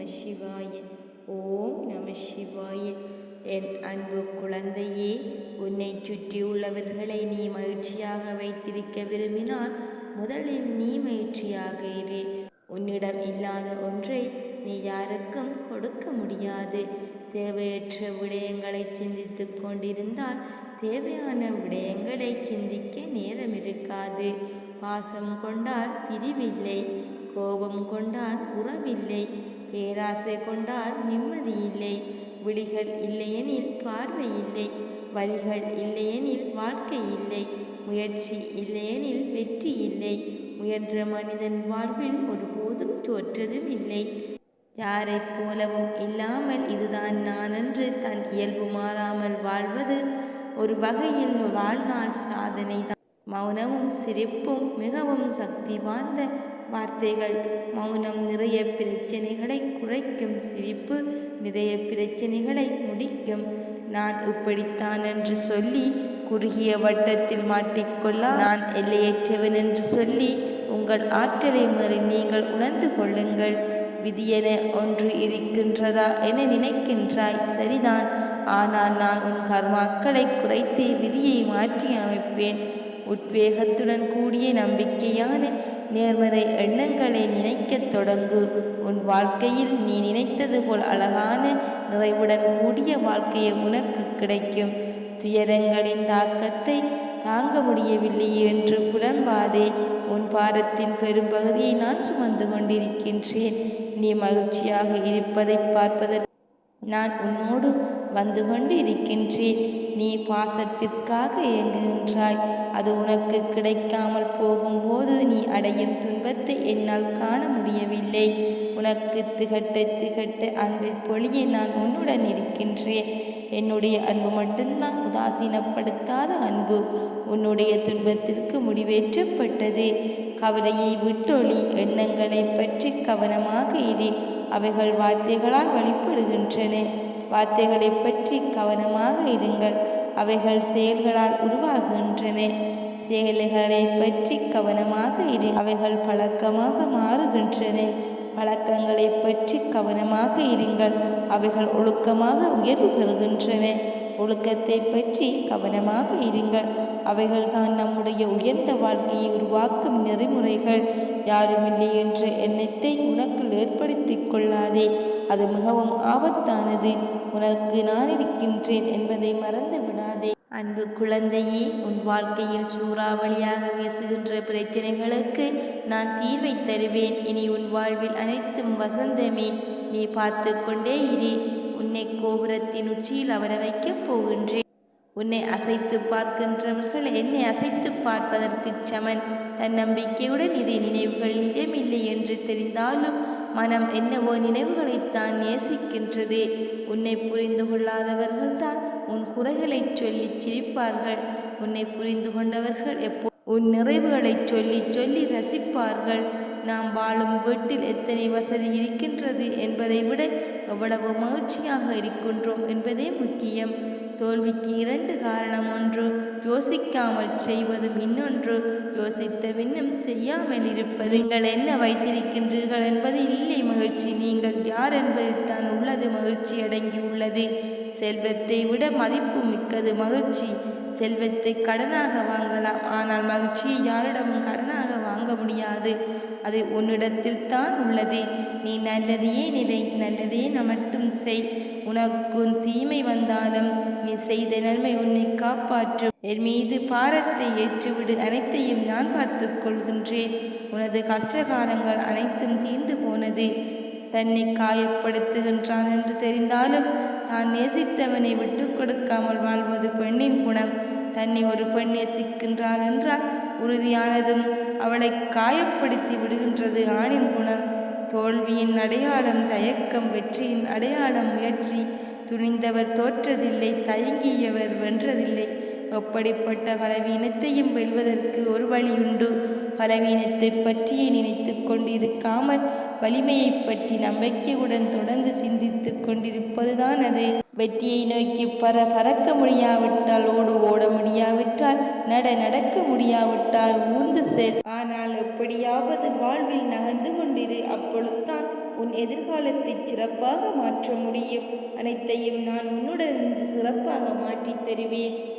நம சிவாய. ஓம் நம சிவாய. என் அன்பு குழந்தையே உன்னை சுற்றியுள்ளவர்களை நீ மகிழ்ச்சியாக வைத்திருக்க விரும்பினால் முதலில் நீ மகிழ்ச்சியாக இரு. உன்னிடம் இல்லாத ஒன்றை நீ யாருக்கும் கொடுக்க முடியாது. தேவையற்ற விடயங்களை சிந்தித்து கொண்டிருந்தால் தேவையான விடயங்களை சிந்திக்க நேரம் இருக்காது. பாசம் கொண்டால் பிரிவில்லை. கோபம் கொண்டால் உறவில்லை. பேராசை கொண்டால் நிம்மதி இல்லை விழிகள் இல்லையெனில் பார்வை இல்லை வழிகள் இல்லையெனில் வாழ்க்கை இல்லை முயற்சி இல்லையெனில் வெற்றி இல்லை முயன்ற மனிதன் வாழ்வில் ஒருபோதும் தோற்றதும் இல்லை யாரைப் போலவும் இல்லாமல் இதுதான் நான் என்று தன் இயல்பு மாறாமல் வாழ்வது. ஒரு வகையில் வாழ்நாள் சாதனை தான் மௌனமும் சிரிப்பும் மிகவும் சக்தி வாய்ந்த வார்த்தைகள். மௌனம் நிறைய பிரச்சனைகளை குறைக்கும் சிரிப்பு நிறைய பிரச்சனைகளை முடிக்கும். நான் இப்படித்தான் என்று சொல்லி குறுகிய வட்டத்தில் மாட்டிக்கொள்ள. நான் எல்லையற்றவன் என்று சொல்லி உங்கள் ஆற்றலை முறை நீங்கள் உணர்ந்து கொள்ளுங்கள். விதியென ஒன்று இருக்கின்றதா என நினைக்கின்றாய் சரிதான். ஆனால் நான் உன் கர்மாக்களை குறைத்து விதியை மாற்றி அமைப்பேன். உத்வேகத்துடன் கூடிய நம்பிக்கையான நேர்மறை எண்ணங்களை நினைக்கத் தொடங்கு. உன் வாழ்க்கையில் நீ நினைத்தது போல் அழகான நிறைவுடன் கூடிய வாழ்க்கையை உனக்கு கிடைக்கும். துயரங்களின் தாக்கத்தை தாங்க முடியவில்லை என்று புலன்பாதே. உன் பாரத்தின் பெரும்பகுதியை நான் சுமந்து கொண்டிருக்கின்றேன். நீ மகிழ்ச்சியாக இருப்பதை பார்ப்பதற்கு நான் உன்னோடு வந்து கொண்டு இருக்கின்றேன் நீ பாசத்திற்காக இயங்குகின்றாய். அது உனக்கு கிடைக்காமல் போகும்போது நீ அடையும் துன்பத்தை என்னால் காண முடியவில்லை. உனக்கு திகட்ட திகட்ட அன்பின் பொழியை நான் உன்னுடன் இருக்கின்றேன். என்னுடைய அன்பு மட்டும்தான் உதாசீனப்படுத்தாத அன்பு. உன்னுடைய துன்பத்திற்கு முடிவேற்றப்பட்டது. கவலையை விட்டொழி எண்ணங்களை பற்றி கவனமாக இரு. அவைகள் வார்த்தைகளால் வெளிப்படுகின்றன. வார்த்தைகளை பற்றி கவனமாக இருங்கள். அவைகள் செயல்களால் உருவாகின்றன. செயல்களை பற்றி கவனமாக இரு. அவைகள் பழக்கமாக மாறுகின்றன. பழக்கங்களை பற்றி கவனமாக இருங்கள். அவைகள் ஒழுக்கமாக உயர்வு பெறுகின்றன. ஒழுக்கத்தை பற்றி கவனமாக இருங்கள். அவைகள் தான் நம்முடைய உயர்ந்த வாழ்க்கையை உருவாக்கும் நெறிமுறைகள். யாருமில்லை என்ற எண்ணத்தை உனக்குள் ஏற்படுத்தி கொள்ளாதே. அது மிகவும் ஆபத்தானது. உனக்கு நான் இருக்கின்றேன் என்பதை மறந்து விடாதே. அன்பு குழந்தையே உன் வாழ்க்கையில் சூறாவளியாக வீசுகின்ற பிரச்சனைகளுக்கு நான் தீர்வை தருவேன். இனி உன் வாழ்வில் அனைத்தும் வசந்தமே. நீ பார்த்து கொண்டே இரு. உன்னை கோபுரத்தின் உச்சியில் அமர வைக்கப் போகின்றேன். உன்னை அசைத்து பார்க்கின்றவர்கள் என்னை அசைத்து பார்ப்பதற்கு சமன். தன் நம்பிக்கையுடன் இதை நினைவுகள் நிஜமில்லை என்று தெரிந்தாலும் மனம் என்னவோ நினைவுகளைத்தான் நேசிக்கின்றது. உன்னை புரிந்து கொள்ளாதவர்கள்தான் உன் குறைகளைச் சொல்லிச் சிரிப்பார்கள். உன்னை புரிந்து கொண்டவர்கள் எப்போ உன் நிறைவுகளை சொல்லி சொல்லி ரசிப்பார்கள். நாம் வாழும் வீட்டில் எத்தனை வசதி இருக்கின்றது என்பதை விட எவ்வளவு மகிழ்ச்சியாக இருக்கின்றோம் என்பதே முக்கியம். தோல்விக்கு இரண்டு காரணம் ஒன்று யோசிக்காமல் செய்வதும் இன்னொன்று யோசித்த பின்னும் செய்யாமல் இருப்பது. நீங்கள் என்ன வைத்திருக்கின்றீர்கள் என்பது இல்லை மகிழ்ச்சி. நீங்கள் யார் என்பதில் தான் உள்ளது மகிழ்ச்சி அடங்கி உள்ளது செல்வத்தை விட மதிப்பு மிக்கது மகிழ்ச்சி. செல்வத்தை கடனாக வாங்கலாம். ஆனால் மகிழ்ச்சியை யாரிடமும் கடனாக வாங்க முடியாது. அது உன்னிடத்தில் தான் உள்ளது. நீ நல்லதையே நிலை நல்லதையே மட்டும் செய். உனக்கு தீமை வந்தாலும் நீ செய்த நன்மை உன்னை காப்பாற்றும். என் மீது பாரத்தை ஏற்றுவிடு. அனைத்தையும் நான் பார்த்து கொள்கின்றேன். உனது கஷ்டகாலங்கள் அனைத்தும் தீர்ந்து போனது. தன்னை காயப்படுத்துகின்றான் என்று தெரிந்தாலும் தான் நேசித்தவனை விட்டு கொடுக்காமல் வாழ்வது பெண்ணின் குணம். தன்னை ஒரு பெண் நேசிக்கின்றாள் என்றால் உறுதியானதும் அவளை காயப்படுத்தி விடுகின்றது ஆணின் குணம். தோல்வியின் அடையாளம் தயக்கம் வெற்றியின் அடையாளம் முயற்சி. துணிந்தவர் தோற்றதில்லை தயங்கியவர் வென்றதில்லை. அப்படிப்பட்ட பலவீனத்தையும் வெல்வதற்கு ஒரு வழியுண்டு. பலவீனத்தை பற்றியே நினைத்து கொண்டிருக்காமல் வலிமையை பற்றி நம்பிக்கையுடன் தொடர்ந்து சிந்தித்து கொண்டிருப்பதுதான் அது. வெற்றியை நோக்கி பற பறக்க முடியாவிட்டால் ஓடு ஓட முடியாவிட்டால் நட நடக்க முடியாவிட்டால் ஊர்ந்து செல். ஆனால் எப்படியாவது வாழ்வில் நகர்ந்து கொண்டிரு. அப்பொழுதுதான் உன் எதிர்காலத்தை சிறப்பாக மாற்ற முடியும். அனைத்தையும் நான் உன்னுடன் சிறப்பாக மாற்றித் தருவேன்.